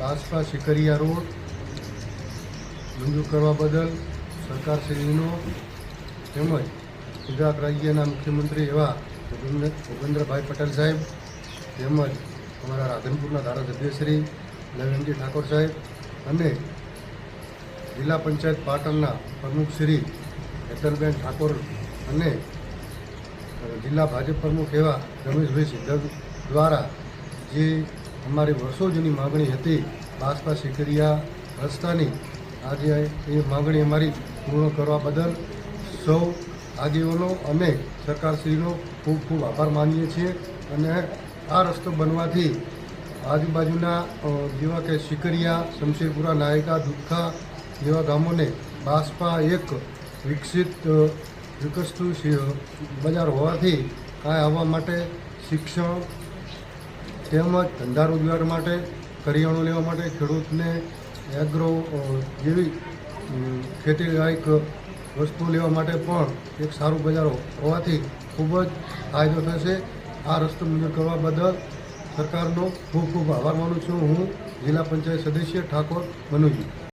બાસપા શિકરિયા road, મંજૂર કરવા બદલ સરકારશ્રીનો તેમજ ગુજરાત રાજ્યના મુખ્યમંત્રી એવા ભૂપેન્દ્ર, ભૂપેન્દ્રભાઈ પટેલ સાહેબ, તેમજ અમારા રાધનપુરના ધારાસભ્ય શ્રી નવીનજી ઠાકોર સાહેબ અને જિલ્લા પંચાયત પાટણના પ્રમુખ શ્રી હેતલબેન ઠાકોર અને જિલ્લા ભાજપ પ્રમુખ એવા રમેશભાઈ સિદ્ધક દ્વારા જે અમારી વર્ષો જૂની માગણી હતી. બાસપા શિકરિયા રસ્તાની આજે એ માગણી અમારી પૂર્ણ કરવા બદલ સૌ આગેવાનો અને સરકારશ્રીનો ખૂબ ખૂબ આભાર માનીએ છીએ અને આ રસ્તો બનવાથી આજુબાજુના જેવા કે શિકરિયા શમશેરપુરા, નાયકા દુઃખા જેવા ગામોને બાસપા એક વિકસિત વિકસતું બજાર હોવાથી કાંઈ આવવા માટે શિક્ષણ તેમજ ધંધા રોજગાર માટે, કરિયાણું લેવા માટે, ખેડૂતને એગ્રો જેવી ખેતીલાયક વસ્તુ લેવા માટે પણ એક સારું બજારો હોવાથી ખૂબ જ ફાયદો થશે. આ રસ્તો મંજૂર કરવા બદલ સરકારનો ખૂબ ખૂબ આભાર માનું છું. હું જિલ્લા પંચાયત સદસ્ય ઠાકોર મનુજી.